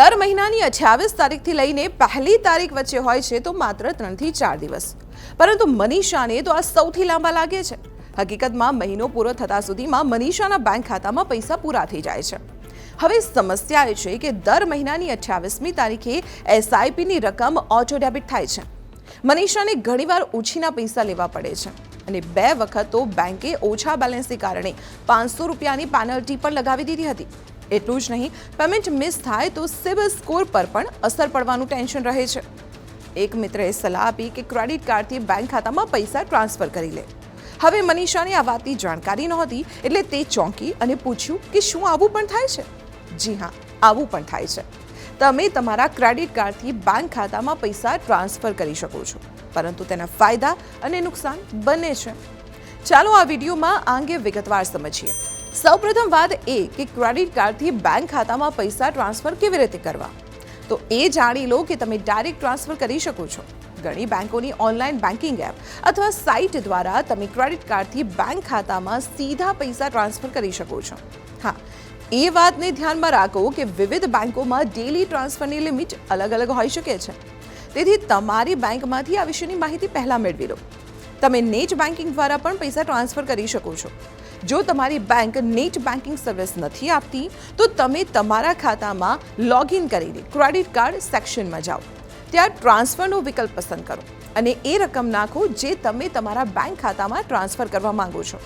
દર મહિનાની અઠ્યાવીસ તારીખથી લઈને પહેલી તારીખ વચ્ચે હોય છે તો માત્ર ત્રણથી ચાર દિવસ. પરંતુ મનીષાને તો આ સૌથી લાંબા લાગે છે. હકીકતમાં મહિનો પૂરો થતા સુધીમાં મનીષાના બેંક ખાતામાં પૈસા પૂરા થઈ જાય છે. હવે સમસ્યા એ છે કે દર મહિનાની અઠ્યાવીસમી તારીખે એસઆઈપીની રકમ ઓટો ડેબિટ થાય છે. મનીષાને ઘણીવાર ઓછીના પૈસા લેવા પડે છે અને બે વખત તો બેંકે ઓછા બેલેન્સને કારણે પાંચસો રૂપિયાની પેનલ્ટી પણ લગાવી દીધી હતી. એટલું જ નહીં. પેમેન્ટ મિસ થાય તો સિવિલ સ્કોર પર પણ અસર પડવાનું ટેન્શન રહે છે. એક મિત્રએ સલાહ આપી કે ક્રેડિટ કાર્ડથી બેંક ખાતામાં પૈસા ટ્રાન્સફર કરી લે. હવે મનીષાને આ વાતની જાણકારી નહોતી એટલે તે ચોંકી અને પૂછ્યું કે શું આવું પણ થાય છે? જી હા, આવું પણ થાય છે. તમે તમારા ક્રેડિટ કાર્ડથી બેંક ખાતામાં પૈસા ટ્રાન્સફર કરી શકો છો, પરંતુ તેના ફાયદા અને નુકસાન બંને છે. ચાલો આ વિડીયોમાં આ અંગે વિગતવાર સમજીએ. સૌપ્રથમ વાત એ કે ક્રેડિટ કાર્ડથી બેંક ખાતામાં પૈસા ટ્રાન્સફર કેવી રીતે કરવા? તો એ જાણી લો કે તમે ડાયરેક્ટ ટ્રાન્સફર કરી શકો છો. ઘણી બેંકોની ઓનલાઈન બેન્કિંગ એપ અથવા સાઇટ દ્વારા તમે ક્રેડિટ કાર્ડથી બેંક ખાતામાં સીધા પૈસા ટ્રાન્સફર કરી શકો છો. હા, એ વાતને ધ્યાનમાં રાખો કે વિવિધ બેંકોમાં ડેલી ટ્રાન્સફરની લિમિટ અલગ અલગ હોઈ શકે છે. તેથી તમારી બેંકમાંથી આ વિશેની માહિતી પહેલાં મેળવી લો. તમે નેટ બેન્કિંગ દ્વારા પણ પૈસા ટ્રાન્સફર કરી શકો છો. જો તમારી બેંક નેટ બેન્કિંગ સર્વિસ નથી આપતી, તો તમે તમારા ખાતામાં લોગિન કરીને ક્રેડિટ કાર્ડ સેક્શનમાં જાઓ. ત્યાં ટ્રાન્સફરનો વિકલ્પ પસંદ કરો અને એ રકમ નાખો જે તમે તમારા બેંક ખાતામાં ટ્રાન્સફર કરવા માંગો છો.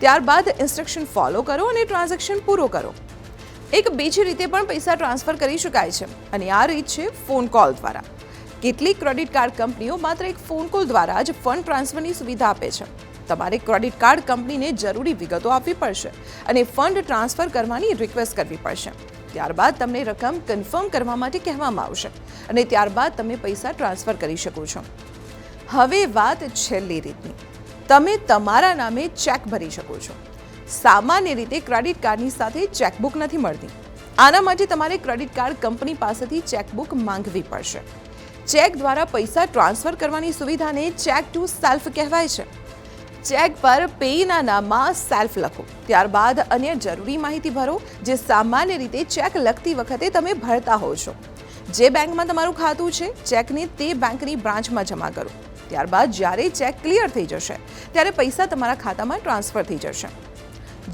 ત્યારબાદ ઇન્સ્ટ્રક્શન ફોલો કરો અને ટ્રાન્ઝેક્શન પૂરો કરો. એક બીજી રીતે પણ પૈસા ટ્રાન્સફર કરી શકાય છે અને આ રીત છે ફોન કોલ દ્વારા. કેટલીક ક્રેડિટ કાર્ડ કંપનીઓ માત્ર એક ફોન કોલ દ્વારા જ ફંડ ટ્રાન્સફરની સુવિધા આપે છે. તમારે ક્રેડિટ કાર્ડ કંપનીને જરૂરી વિગતો આપવી પડશે અને ફંડ ટ્રાન્સફર કરવાની રિક્વેસ્ટ કરવી પડશે. ત્યારબાદ તમને રકમ કન્ફર્મ કરવા માટે કહેવામાં આવશે અને ત્યારબાદ તમે પૈસા ટ્રાન્સફર કરી શકો છો. હવે વાત છેલ્લી રીતની. તમે તમારા નામે ચેક ભરી શકો છો. સામાન્ય રીતે ક્રેડિટ કાર્ડની સાથે ચેકબુક નથી મળતી. આના માટે તમારે ક્રેડિટ કાર્ડ કંપની પાસેથી ચેકબુક માંગવી પડશે. ચેક દ્વારા પૈસા ટ્રાન્સફર કરવાની સુવિધાને ચેક ટુ સેલ્ફ કહેવાય છે. ચેક પર પેઈના નામમાં સેલ્ફ લખો. ત્યારબાદ અન્ય જરૂરી માહિતી ભરો, જે સામાન્ય રીતે ચેક લખતી વખતે તમે ભરતા હો છો. જે બેંકમાં તમારું ખાતું છે, ચેકને તે બેંકની બ્રાન્ચમાં જમા કરો. ત્યારબાદ જ્યારે ચેક ક્લિયર થઈ જશે, ત્યારે પૈસા તમારા ખાતામાં ટ્રાન્સફર થઈ જશે.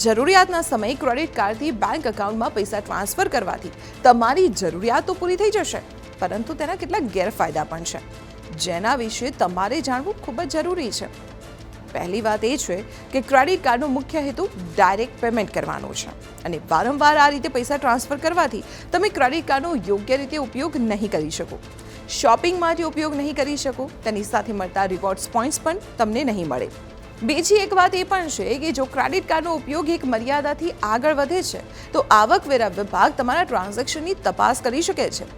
જરૂરિયાતના સમયે ક્રેડિટ કાર્ડથી બેંક એકાઉન્ટમાં પૈસા ટ્રાન્સફર કરવાથી તમારી જરૂરિયાત તો પૂરી થઈ જશે, પરંતુ તેના કેટલાક ગેરફાયદા પણ છે. જેના વિશે તમારે જાણવું ખૂબ જ જરૂરી છે. પહેલી વાત એ છે કે ક્રેડિટ કાર્ડનો મુખ્ય હેતુ ડાયરેક્ટ પેમેન્ટ કરવાનો છે. અને વારંવાર આ રીતે પૈસા ટ્રાન્સફર કરવાથી તમે ક્રેડિટ કાર્ડનો યોગ્ય રીતે ઉપયોગ નહીં કરી શકો. શોપિંગ માટે ઉપયોગ નહીં કરી શકો, તેની સાથે મળતા રિવોર્ડ્સ પોઈન્ટ્સ પણ તમને નહીં મળે. બીજી એક વાત એ પણ છે કે જો ક્રેડિટ કાર્ડનો ઉપયોગ એક મર્યાદાથી આગળ વધે છે, તો આવકવેરા વિભાગ તમારા ટ્રાન્ઝેક્શનની તપાસ કરી શકે છે.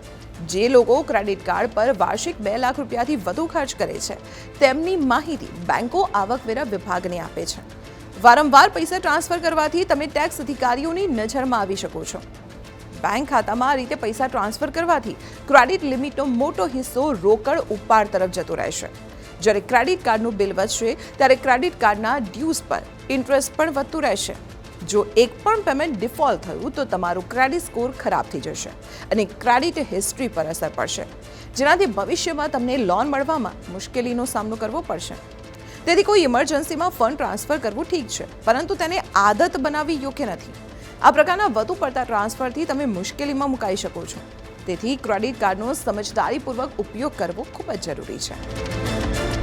જે લોકો ક્રેડિટ કાર્ડ પર વાર્ષિક બે લાખ રૂપિયાથી વધુ ખર્ચ કરે છે, તેમની માહિતી બેંકો આવકવેરા વિભાગને આપે છે. વારંવાર પૈસા ટ્રાન્સફર કરવાથી તમે ટેક્સ અધિકારીઓની નજરમાં આવી શકો છો. બેંક ખાતામાં આ રીતે પૈસા ટ્રાન્સફર કરવાથી ક્રેડિટ લિમિટનો મોટો હિસ્સો રોકડ ઉપાડ તરફ જતો રહેશે. જ્યારે ક્રેડિટ કાર્ડનું બિલ વધશે, ત્યારે ક્રેડિટ કાર્ડના ડ્યુઝ પર ઇન્ટરેસ્ટ પણ વધતું રહેશે. જો એક પણ પેમેન્ટ ડિફોલ્ટ થયું તો તમારું ક્રેડિટ સ્કોર ખરાબ થઈ જશે અને ક્રેડિટ હિસ્ટ્રી પર અસર પડશે. જેનાથી ભવિષ્યમાં તમને લોન મળવામાં મુશ્કેલીનો સામનો કરવો પડશે. તેથી કોઈ ઇમરજન્સીમાં ફંડ ટ્રાન્સફર કરવું ઠીક છે, પરંતુ તેને આદત બનાવવી યોગ્ય નથી. આ પ્રકારના વધુ પડતા ટ્રાન્સફરથી તમે મુશ્કેલીમાં મુકાઈ શકો છો. તેથી ક્રેડિટ કાર્ડનો સમજદારીપૂર્વક ઉપયોગ કરવો ખૂબ જ જરૂરી છે.